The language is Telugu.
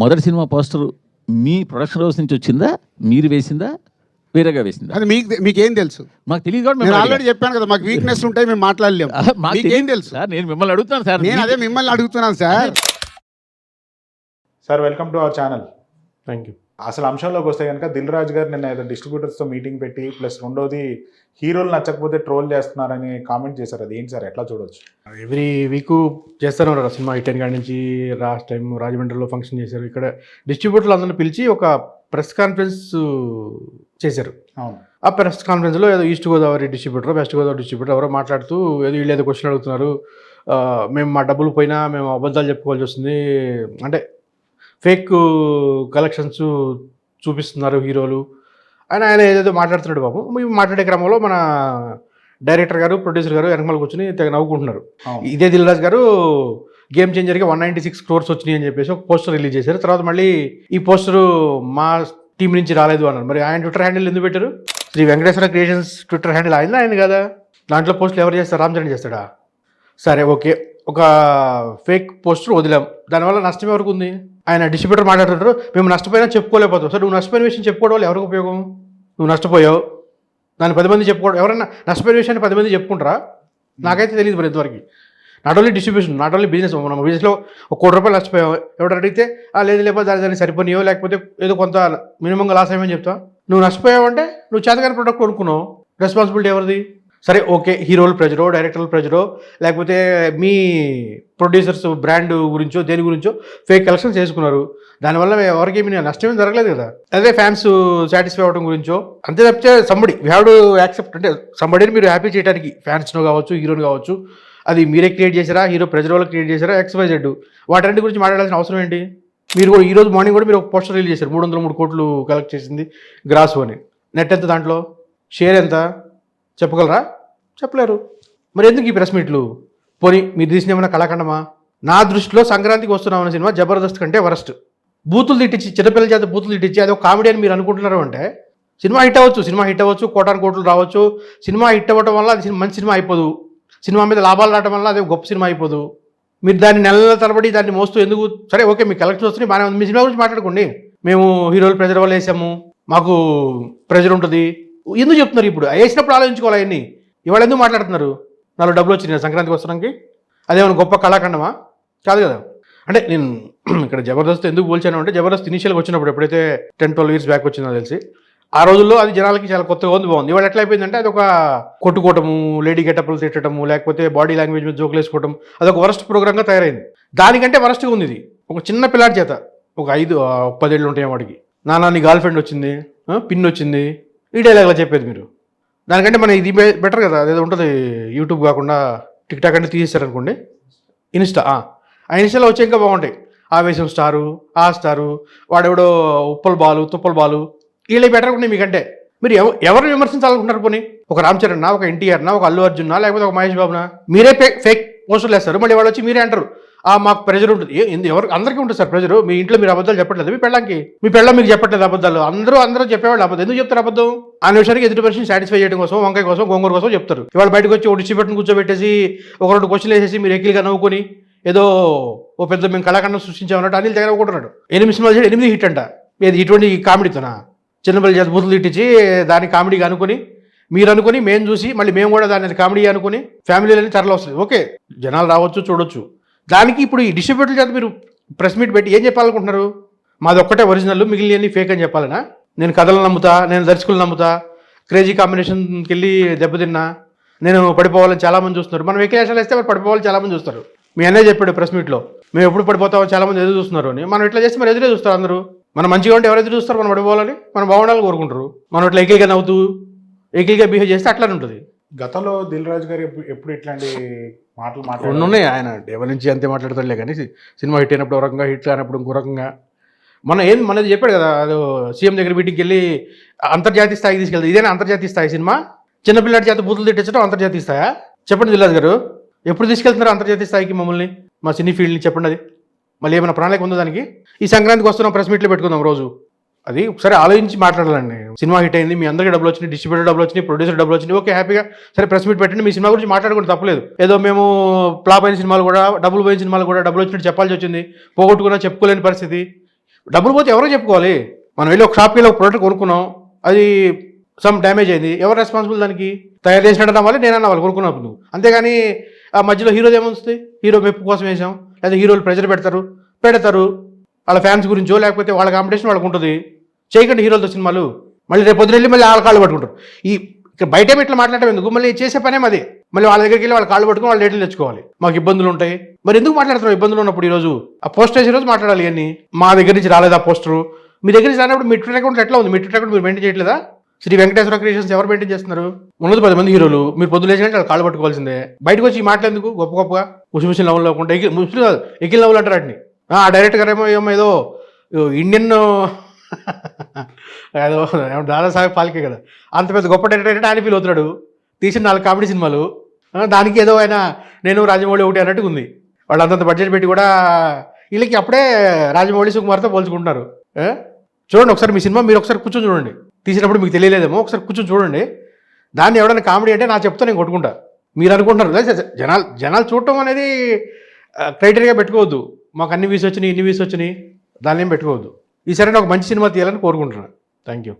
మొదటి సినిమా పోస్టర్ మీ ప్రొడక్షన్ హౌస్ నుంచి వచ్చిందా? మీరు వేసిందా? వేరేగా వేసిందా? అది మీకు మీకేం తెలుసు? మాకు తెలియదు కూడా నేను ఆల్రెడీ. చెప్పాను కదా మాకు వీక్నెస్ ఉంటాయి మేము మాట్లాడలేము. మాకు తెలియదు. తెలుసు? సార్ నేను మిమ్మల్ని అడుగుతాను సార్. నేను అదే మిమ్మల్ని అడుగుతున్నాను sir. Sir welcome to our channel. Thank you అసలు అంశంలోకి వస్తే కనుక దిల్ రాజు గారు నిన్న ఏదో డిస్ట్రిబ్యూటర్స్తో మీటింగ్ పెట్టి ప్లస్ రెండోది హీరోలు నచ్చకపోతే ట్రోల్ చేస్తున్నారని కామెంట్ చేశారు. అది ఏంటి సార్? ఎట్లా చూడొచ్చు? ఎవ్రీ వీక్ చేస్తూనే ఉన్నారు. సినిమా ఇటెన్ కాడి నుంచి లాస్ట్ టైం రాజమండ్రిలో ఫంక్షన్ చేశారు. ఇక్కడ డిస్ట్రిబ్యూటర్లు అందరిని పిలిచి ఒక ప్రెస్ కాన్ఫరెన్స్ చేశారు. అవును. ఆ ప్రెస్ కాన్ఫరెన్స్లో ఏదో East Godavari distributor West Godavari distributor ఎవరో మాట్లాడుతూ ఏదో వీళ్ళు ఏదో క్వశ్చన్ అడుగుతున్నారు. ఆ, మేము మా డబ్బులు పోయినా మేము అబద్ధాలు చెప్పుకోవాల్సి వస్తుంది. అంటే ఫేక్ కలెక్షన్స్ చూపిస్తున్నారు హీరోలు. అని ఆయన ఏదేదో మాట్లాడుతున్నాడు బాబు. మేము మాట్లాడే క్రమంలో మన డైరెక్టర్ గారు ప్రొడ్యూసర్ గారు వెనకమల కూర్చొని తెగ నవ్వుకుంటున్నారు. ఇదే దిల్రాజ్ గారు గేమ్ చేంజర్కి వన్ నైంటీ సిక్స్ క్రోర్స్ వచ్చినాయి అని చెప్పేసి ఒక పోస్టర్ రిలీజ్ చేశారు. తర్వాత మళ్ళీ ఈ పోస్టర్ మా టీం నుంచి రాలేదు అన్నారు. మరి ఆయన ట్విట్టర్ హ్యాండిల్ ఎందుకు పెట్టారు? Shri Venkateswara creations Twitter handle ఆయన ఆయన కదా. దాంట్లో పోస్టులు ఎవరు చేస్తారు? రామ్ చరణ్ చేస్తాడా? సరే ఓకే. ఒక ఫేక్ పోస్టర్ వదిలాం. దానివల్ల నష్టం ఎవరికి ఉంది ఆయన డిస్ట్రిబ్యూటర్ మాట్లాడుతుంటారు మేము నష్టపోయినా చెప్పుకోలేకపోతాం. సరే నువ్వు నష్టపోయిన విషయం చెప్పుకోవడం వల్ల ఎవరికి ఉపయోగం? నువ్వు నష్టపోయావు. దాన్ని పది మంది చెప్పుకోవడం ఎవరైనా నష్టపోయిన విషయాన్ని పది మంది చెప్పుకుంటారా? నాకైతే తెలియదు మరి ఇంతవరకు. Not only distribution not only business మనం బిజినెస్లో ఒక కోటి రూపాయలు నష్టపోయావు. ఎవరు అడిగితే ఆ లేదు లేకపోతే దాని దాన్ని సరిపోనియో లేకపోతే ఏదో కొంత మినిమంగా లాస్ అయ్యమని చెప్తా నువ్వు నష్టపోయావు అంటే నువ్వు చేతగాని ప్రొడక్ట్ కొనుక్కున్నావు. రెస్పాన్సిబిలిటీ ఎవరిది? సరే ఓకే హీరోలు ప్రెజరో డైరెక్టర్లు ప్రెజరో లేకపోతే మీ ప్రొడ్యూసర్స్ బ్రాండ్ గురించో దేని గురించో ఫేక్ కలెక్షన్స్ చేసుకున్నారు. దానివల్ల ఎవరికి ఏమి నష్టం జరగలేదు కదా. అదే ఫ్యాన్స్ సాటిస్ఫై అవ్వడం గురించో అంతే తప్పితే somebody we have to accept అంటే సంబడిని మీరు హ్యాపీ చేయడానికి ఫ్యాన్స్ను కావచ్చు హీరోని కావచ్చు అది మీరే క్రియేట్ చేశారా హీరో ప్రెజర్ వాళ్ళు క్రియేట్ చేశారా ఎక్స్వైజెడ్ వాటి గురించి మాట్లాడాల్సిన అవసరం ఏంటి? మీరు కూడా ఈరోజు మార్నింగ్ కూడా మీరు ఒక పోస్టర్ రిలీజ్ చేశారు మూడు వందల మూడు కోట్లు కలెక్ట్ చేసింది గ్రాస్ అని. నెట్ ఎంత దాంట్లో? షేర్ ఎంత? చెప్పగలరా? చెప్పలేరు. మరి ఎందుకు ఈ ప్రెస్ మీట్లు పోనీ మీరు తీసిన ఏమైనా కళాఖండమా? నా దృష్టిలో సంక్రాంతికి వస్తున్నామన్న సినిమా జబర్దస్త్ కంటే వరస్ట్. బూతులు తిట్టించి చిన్నపిల్లల చేత బూతులు తిట్టించి అది ఒక కామెడీ అని మీరు అనుకుంటున్నారు అంటే సినిమా హిట్ అవ్వచ్చు సినిమా హిట్ అవ్వచ్చు కోటాను కోట్లు రావచ్చు. సినిమా హిట్ అవ్వడం వల్ల అది సినిమా- మంచి సినిమా అయిపోదు. సినిమా మీద లాభాలు రావడం వల్ల అది గొప్ప సినిమా అయిపోదు. మీరు దాన్ని నెల నెలల తరబడి దాన్ని మోస్తూ ఎందుకు సరే ఓకే మీ కలెక్షన్ వస్తున్నాయి బాగానే ఉంది. మీ సినిమా గురించి మాట్లాడుకోండి. మేము హీరోలు ప్రెజర్ వల్ల వేసాము. మాకు ప్రెజర్ ఉంటుంది. ఎందుకు చెప్తున్నారు ఇప్పుడు? వేసినప్పుడు ఆలోచించుకోవాలి అవన్నీ ఇవాళ ఎందుకు మాట్లాడుతున్నారు? నాలుగు డబ్బులు వచ్చినాయి సంక్రాంతికి వస్తానికి అదేమైనా గొప్ప కళాఖండమా? కాదు కదా. అంటే నేను ఇక్కడ జబర్దస్త్ ఎందుకు పోల్చాను అంటే జబర్దస్త్ ఇనిషియల్గా వచ్చినప్పుడు ఎప్పుడైతే టెన్ ట్వెల్వ్ ఇయర్స్ బ్యాక్ వచ్చిందో తెలిసి ఆ రోజుల్లో అది జనాలకి చాలా కొత్తగా ఉంది బాగుంది. ఇవాళ ఎట్లా అయిపోయిందంటే అది ఒక కొట్టుకోవటము లేడీ గెటప్లు తిట్టడము లేకపోతే బాడీ లాంగ్వేజ్ మీద జోకులు వేసుకోవడం అది ఒక వరస్ట్ ప్రోగ్రామ్గా తయారైంది. దానికంటే వరస్ట్గా ఉంది ఇది. ఒక చిన్న పిల్లాడి చేత ఒక ఐదు పదేళ్ళు ఉంటాయి వాడికి. నాన్న నీ గర్ల్ ఫ్రెండ్ వచ్చింది పిన్ వచ్చింది ఈ డైలాగ్లా చెప్పేది మీరు? దానికంటే మన ఇది బెటర్ కదా అదేదో ఉంటుంది యూట్యూబ్ కాకుండా టిక్ టాక్ అంటే తీసేశారనుకోండి. ఇన్స్టా ఆ. ఇన్స్టాలో వచ్చే ఇంకా బాగుంటాయి. ఆవేశం స్టారు ఆ స్టారు వాడెవడో ఉప్పల బాలు తుప్పల బాలు వీళ్ళే బెటర్ ఉన్నాయి మీకంటే. మీరు ఎవరు ఎవరిని విమర్శించాలనుకుంటారు పోనీ? ఒక రామ్ చరణ్ ఒక ఎన్టీఆర్నా ఒక అల్లు అర్జున్నా లేకపోతే ఒక మహేష్ బాబునా? మీరే ఫేక్ ఫేక్ పోస్టర్లు వేస్తారు మళ్ళీ వాళ్ళు వచ్చి మీరే అంటారు. మాకు ప్రెజర్ ఉంటుంది. ఎందు- ఎవరు అందరికీ ఉంటుంది సార్ ప్రెజర్. మీ ఇంట్లో మీరు అబద్ధాలు చెప్పట్లేదు. మీ పెళ్ళకి మీ పెళ్ళం మీకు చెప్పట్లేదు అబద్ధాలు. అందరూ అందరూ చెప్పేవాళ్ళు అబద్ధం. ఎందుకు చెప్తారు అబద్ధం? ఆ నిమిషానికి ఎదుటి మనిషిని సాటిస్ఫై చేయడం కోసం వంకాయ కోసం గోంగూర కోసం చెప్తారు. ఇవాళ బయటకు వచ్చి ఒక డిస్ట్రిబ్యూటర్ని కూర్చోబెట్టేసి ఒక రెండు క్వశ్చన్లు వేసేసి మీరు ఎక్కిలిగా నవ్వుకొని ఏదో ఓ పెద్ద మేము కళాఖండం సృష్టించామన్నట్టు అనిల్ దగ్గర ఒకటి ఎనిమిది సినిమాలు చేయడం ఎనిమిది హిట్ అంట. ఏది ఇటువంటి కామెడీతోనా? చిన్నపిల్లలు చేత బూతులు తిట్టించి దాన్ని కామెడీగా అనుకుని మీరు అనుకుని మేము చూసి మళ్ళీ మేము కూడా దాన్ని కామెడీ అనుకుని ఫ్యామిలీలని తరలి వస్తుంది. ఓకే. జనాలు రావచ్చు చూడొచ్చు. దానికి ఇప్పుడు ఈ డిస్ట్రిబ్యూటర్ చేత మీరు ప్రెస్ మీట్ పెట్టి ఏం చెప్పాలనుకుంటున్నారు? మాది ఒక్కటే ఒరిజినల్ మిగిలినవి ఫేక్ అని చెప్పాలనా? నేను కథలు నమ్ముతా నేను దర్శకులు నమ్ముతా క్రేజీ కాంబినేషన్కి వెళ్ళి దెబ్బతిన్నా నేను పడిపోవాలని చాలామంది చూస్తున్నారు. మనం వెకేషన్లు వేస్తే మరి పడిపోవాలని చాలామంది చూస్తారు. మీ అన్నయ్య చెప్పాడు ప్రెస్ మీట్లో మేము ఎప్పుడు పడిపోతామో చాలామంది ఎదురు చూస్తున్నారు అని. మనం ఇట్లా చేస్తే మరి ఎదురే చూస్తారు అందరూ. మనం మంచిగా ఉంటే ఎవరు ఎదురు చూస్తారు? మనం పడిపోవాలని మనం బాగుండాలని కోరుకుంటారు. మనం ఇట్లా ఎకిలిగా నవ్వుతూ ఎకిలిగా బిహేవ్ చేస్తే అట్లానే ఉంటుంది. గతంలో దిల్ రాజు గారు ఎప్పుడు ఎప్పుడు ఇట్లాంటి మాటలు రెండు ఉన్నాయి. ఆయన ఎవరి నుంచి అంతే మాట్లాడతాడులే కానీ సినిమా హిట్ అయినప్పుడు ఒక రకంగా హిట్ కానప్పుడు ఇంకో రకంగా. మన ఏం మనది చెప్పాడు కదా అది సీఎం దగ్గర మీటింగ్కి వెళ్ళి అంతర్జాతీయ స్థాయికి తీసుకెళ్తాయి ఇదేనా అంతర్జాతీయ స్థాయి సినిమా? చిన్నపిల్లాడి చేత బూతులు తిట్టించడం అంతర్జాతీయ స్థాయా? చెప్పండి దిల్లాజ్ గారు. ఎప్పుడు తీసుకెళ్తున్నారు అంతర్జాతీయ స్థాయికి మమ్మల్ని? మా సినీ ఫీల్డ్ని చెప్పండి అది. మళ్ళీ ఏమైనా ప్రణాళిక ఉందో దానికి? ఈ సంక్రాంతికి వస్తున్నాం ప్రెస్ మీట్లో పెట్టుకుందాం రోజు. అది ఒకసారి ఆలోచించి మాట్లాడాలండి. సినిమా హిట్ అయింది మీ అందరికీ డబ్బులు వచ్చినాయి డిస్ట్రిబ్యూటర్ డబ్బులు వచ్చినాయి ప్రొడ్యూసర్ డబ్బులు వచ్చినాయి. ఓకే హ్యాపీగా సరే ప్రెస్ మీట్ పెట్టండి. మీ సినిమా గురించి మాట్లాడుకుంటే తప్పలేదు. ఏదో మేము ఫ్లాప్ అయిన సినిమాలు కూడా డబ్బులు పోయిన సినిమాలు కూడా డబ్బులు వచ్చినట్టు చెప్పాల్సి వచ్చింది. పోగొట్టుకున్నా చెప్పుకోలేని పరిస్థితి. డబ్బులు పోతే ఎవరో చెప్పుకోవాలి? మనం వెళ్ళి ఒక షాప్కి వెళ్ళి ఒక ప్రోడక్ట్ కొనుక్కున్నాం అది సమ్ డ్యామేజ్ అయింది. ఎవరు రెస్పాన్సిబుల్ దానికి? తయారు చేసినట్టు వాళ్ళు నేను వాళ్ళు కొనుక్కున్నప్పుడు అంతేగాని ఆ మధ్యలో హీరోది ఏమొస్తుంది హీరో మెప్పు కోసం వేసాం. లేదా హీరోలు ప్రెజర్ పెడతారు పెడతారు. వాళ్ళ ఫ్యాన్స్ గురించో లేకపోతే వాళ్ళ కాంపిటీషన్ వాళ్ళకు ఉంటుంది. చేయకండి హీరోలతో సినిమాలు. మళ్ళీ రేపు పొద్దున వెళ్ళి మళ్ళీ వాళ్ళ కాళ్ళు పట్టుకుంటారు. ఈ ఇక్కడ బయట ఇట్లా మాట్లాడటం ఎందుకు? మళ్ళీ చేసే పనే అది. మళ్ళీ వాళ్ళ దగ్గరికి వెళ్ళి వాళ్ళ కాళ్ళు పట్టుకుని వాళ్ళ డేట్లు తెచ్చుకోవాలి. మాకు ఇబ్బందులు ఉంటాయి. మరి ఎందుకు మాట్లాడుతున్నాం ఇబ్బందులు ఉన్నప్పుడు ఈరోజు ఆ పోస్టర్ వేసే రోజు మాట్లాడాలి అని మా దగ్గర నుంచి రాలేదు ఆ పోస్టర్? మీ దగ్గర నుంచి రానప్పుడు మీ ట్విట్టర్ అకౌంట్ ఎట్లా ఉంది? మీ ట్విట్టర్ అకౌంట్ మీరు మెయింటైన్ చేయట్లేదా? శ్రీ వెంకటేశ్వర క్రియేషన్స్ ఎవరు మెయింటైన్ చేస్తున్నారు? ఉన్నది పది మంది హీరోలు. మీరు పొద్దున లేచినట్టు వాళ్ళు కాళ్ళు పట్టుకోవాల్సిందే. బయటకు వచ్చి ఈ మాట్లాడేందుకు గొప్ప గొప్పగా. ముసి ముస్లిం లవ్లు లేకుండా ఎకి ఎకిల్ లవ్లు అంటారు వాటిని. ఆ డైరెక్ట్ గారు ఏమో ఏమో ఏదో ఇండియన్ దాదాసాహెబ్ పాల్కే కదా. అంత పెద్ద గొప్ప డైరెక్టర్ అంటే ఆయన ఫీల్ అవుతున్నాడు. తీసిన నాలుగు కామెడీ సినిమాలు. దానికి ఏదో ఆయన నేను రాజమౌళి ఒకటి అన్నట్టుగా ఉంది. వాళ్ళు అంతంత బడ్జెట్ పెట్టి కూడా వీళ్ళకి అప్పుడే రాజమౌళి సుకుమార్తో పోల్చుకుంటున్నారు. చూడండి ఒకసారి మీ సినిమా మీరు ఒకసారి కూర్చొని చూడండి. తీసినప్పుడు మీకు తెలియలేదేమో ఒకసారి కూర్చొని చూడండి. దాన్ని ఎవడైనా కామెడీ అంటే నా చెప్తా నేను కొట్టుకుంటా. మీరు అనుకుంటున్నారు. జనాలు జనాలు చూడటం అనేది క్రైటీరియా పెట్టుకోవద్దు. మాకు అన్ని వీస్ వచ్చినాయి ఇన్ని వీస్ వచ్చినాయి. దాన్ని ఏం పెట్టుకోవద్దు. ఈసారి ఒక మంచి సినిమా తీయాలని కోరుకుంటున్నాను థ్యాంక్ యూ